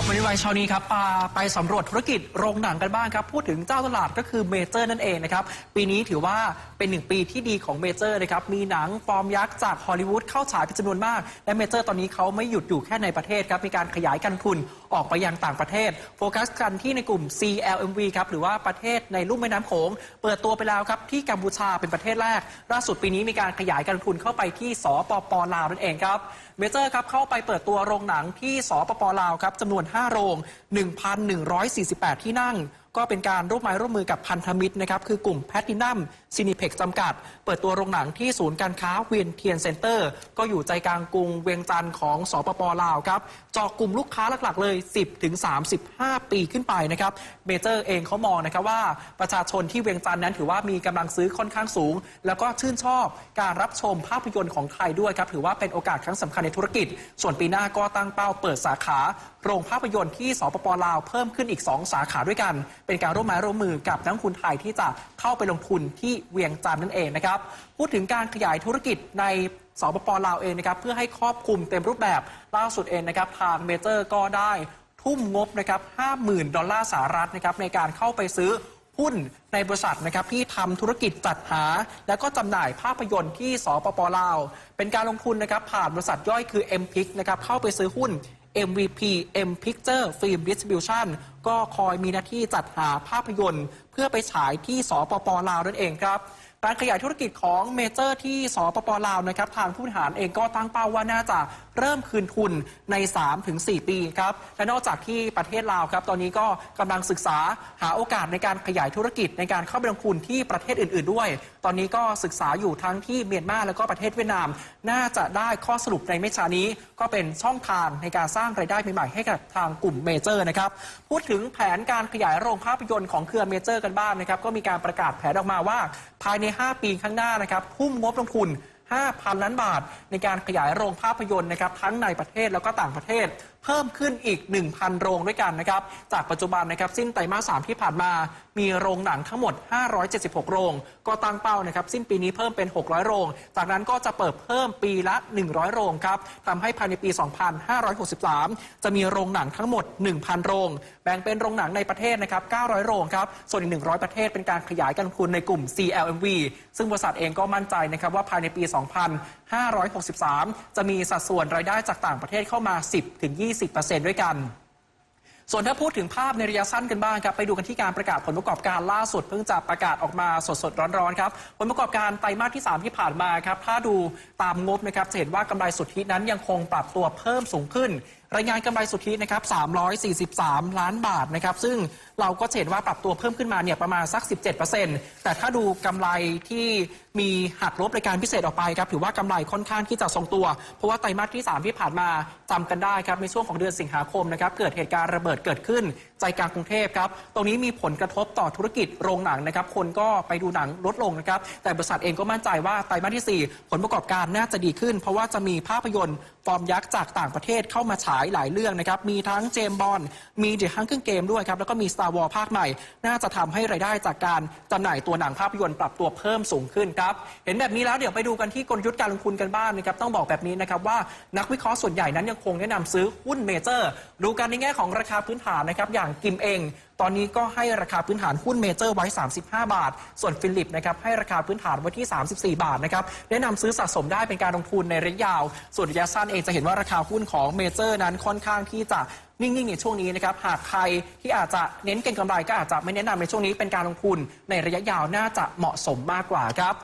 ครับวันนี้วันเช้านี้ครับปาไปสำรวจธุรกิจโรงหนังกันบ้างครับ พูดถึงเจ้าตลาดก็คือเมเจอร์นั่นเองนะครับ ปีนี้ถือว่าเป็นหนึ่งปีที่ดีของเมเจอร์นะครับ มีหนังฟอร์มยักษ์จากฮอลลีวูดเข้าฉายเป็นจำนวนมาก และเมเจอร์ตอนนี้เขาไม่หยุดอยู่แค่ในประเทศครับ มีการขยายการทุน ออกไปยังต่างประเทศ โฟกัสกันที่ในกลุ่ม CLMV ครับหรือว่าประเทศในลุ่มแม่น้ำโขง เปิดตัวไปแล้วครับที่กัมพูชาเป็นประเทศแรก ล่าสุดปีนี้มีการขยายการลงทุนเข้าไปที่สปปลาวนั่นเองครับเมเจอร์ครับเข้าไปเปิดตัวโรงหนังที่สปปลาวครับจำนวน 5 โรง 1,148 ที่นั่งก็เป็นการร่วมไม้ร่วมมือกับพันธมิตรนะครับคือกลุ่มแพทินัมซินิเพ็กจำกัด เปิดตัวโรงหนังที่ศูนย์การค้าเวียนเทียนเซ็นเตอร์ ก็อยู่ใจกลางกรุงเวียงจันทร์ของสปปลาวครับเจาะกลุ่มลูกค้าหลักๆเลย 10ถึง35 ปีขึ้นไปนะครับเมเจอร์เองเขามองนะครับว่าประชาชนที่เวียงจันทร์นั้นถือว่ามีกำลังซื้อค่อนข้างสูง แล้วก็ชื่นชอบการรับชมภาพยนตร์ของไทยด้วยครับถือว่าเป็นโอกาสครั้งสำคัญในธุรกิจ ส่วนปีหน้าก็ตั้งเป้าเปิดสาขา โรงภาพยนตร์ที่สปปลาวเพิ่มขึ้นอีก 2 สาขาด้วยกัน เป็นการร่วมไม้ร่วมมือกับนักทุนไทยที่จะเข้าไปลงทุนที่เวียงจันทร์นั่นเองนะครับ พูดถึงการขยายธุรกิจในสปปลาวเองนะครับเพื่อให้ครอบคลุมเต็มรูปแบบล่าสุดเองนะครับทางเมเจอร์ก็ได้ทุ่มงบนะครับ50,000 ดอลลาร์สหรัฐนะครับในการเข้าไปซื้อหุ้นในบริษัทนะครับที่ทำธุรกิจจัดหา และก็จำหน่ายภาพยนตร์ที่สปปลาว เป็นการลงทุนนะครับผ่านบริษัทย่อยคือ m p i c นะครับเข้าไปซื้อหุ้น MVP M Picture Film Distribution ก็คอยมีหน้าที่จัดหาภาพยนตร์ เพื่อไปฉายที่สปปลาวนั่นเองครับ การขยายธุรกิจของเมเจอร์ที่สปปลาวนะครับทางผู้บริหารเองก็ตั้งเป้าว่าน่าจะเริ่มคืนทุนใน 3-4 ปีครับและนอกจากที่ประเทศลาวครับตอนนี้ก็กำลังศึกษาหาโอกาสในการขยายธุรกิจในการเข้าไปลงทุนที่ประเทศอื่น ๆด้วย ตอนนี้ก็ศึกษาอยู่ทั้งที่เมียนมาแล้วก็ประเทศเวียดนาม น่าจะได้ข้อสรุปในไม่ช้านี้ ก็เป็นช่องทางในการสร้างรายได้ใหม่ๆให้กับทางกลุ่มเมเจอร์นะครับพูดถึงแผนการขยายโรงภาพยนตร์ของเครือเมเจอร์กันบ้างนะครับก็มีการประกาศแผนออกมาว่าภายใน5 ปีข้างหน้านะครับทุ่มงบลงทุน 5,000 ล้านบาท ในการขยายโรงภาพยนตร์นะครับทั้งในประเทศแล้วก็ต่างประเทศ เพิ่มขึ้นอีก 1,000 โรงด้วยกันนะครับจากปัจจุบันนะครับสิ้นไตรมาส 3 ที่ผ่านมา มีโรงหนังทั้งหมด 576 โรง ก็ตั้งเป้านะครับสิ้นปีนี้เพิ่มเป็น 600 โรง จากนั้นก็จะเปิดเพิ่มปีละ 100 โรงครับทำให้ภายในปี 2563 จะมีโรงหนังทั้งหมด 1,000 โรง แบ่งเป็นโรงหนังในประเทศนะครับ 900 โรงครับ ส่วนอีก 100 ประเทศเป็นการขยายการลงทุนในกลุ่ม CLMV ซึ่งบริษัทเองก็มั่นใจนะครับว่าภายในปี2563 จะมีสัดส่วนรายได้จากต่างประเทศเข้ามา 10-20%ด้วยกันส่วนถ้าพูดถึงภาพในระยะสั้นกันบ้างครับ ไปดูกันที่การประกาศผลประกอบการล่าสุดเพิ่งจะประกาศออกมาสดๆร้อนๆครับผลประกอบการไตรมาสที่ 3 ที่ผ่านมาครับ ถ้าดูตามงบนะครับจะเห็นว่ากำไรสุทธินั้นยังคงปรับตัวเพิ่มสูงขึ้น รายงานกำไรสุทธินะครับ343 ล้านบาทนะครับ ซึ่งเราก็เห็นว่าปรับตัวเพิ่มขึ้นมาเนี่ยประมาณสัก 17%แต่ถ้าดูกำไรที่มีหักลบรายการพิเศษออกไปครับถือว่ากำไรค่อนข้างที่จะทรงตัว เพราะว่าไตรมาสที่ 3 ที่ผ่านมาจำกันได้ครับในช่วงของเดือนสิงหาคมนะครับเกิดเหตุการณ์ระเบิดเกิดขึ้น ใจกลางกรุงเทพครับตรงนี้มีผลกระทบต่อธุรกิจโรงหนังนะครับคนก็ไปดูหนังลดลงนะครับแต่บริษัทเองก็มั่นใจว่าไตรมาสที่ 4 ผลประกอบการน่าจะดีขึ้น เพราะว่าจะมีภาพยนตร์ฟอร์มยักษ์จากต่างประเทศเข้ามาฉายหลายเรื่องนะครับ มีทั้งเจมบอลมีเดอะฮังเกิลเกมด้วยครับ แล้วก็มี Star Wars ภาคใหม่ น่าจะทำให้รายได้จากการจำหน่ายตัวหนังภาพยนตร์ปรับตัวเพิ่มสูงขึ้นครับ เห็นแบบนี้แล้วเดี๋ยวไปดูกันที่กลยุทธ์การลงทุนกันบ้างนะครับ ต้องบอกแบบนี้นะครับว่านักวิเคราะห์ส่วนใหญ่นั้นยังคงแนะนำซื้อหุ้นเมเจอร์ ดูกันในแง่ของราคาพื้นฐานนะครับ อย่างกิมเอง ตอนนี้ก็ให้ราคาพื้นฐานหุ้นเมเจอร์ไว้ 35 บาท ส่วนฟิลิปนะครับให้ราคาพื้นฐานไว้ที่ 34 บาทนะครับแนะนำซื้อสะสมได้เป็นการลงทุนในระยะยาว ส่วนระยะสั้นเองจะเห็นว่าราคาหุ้นของเมเจอร์นั้นค่อนข้างที่จะนิ่งๆในช่วงนี้นะครับ หากใครที่อาจจะเน้นเก็งกำไรก็อาจจะไม่แนะนำในช่วงนี้เป็นการลงทุนในระยะยาวน่าจะเหมาะสมมากกว่าครับ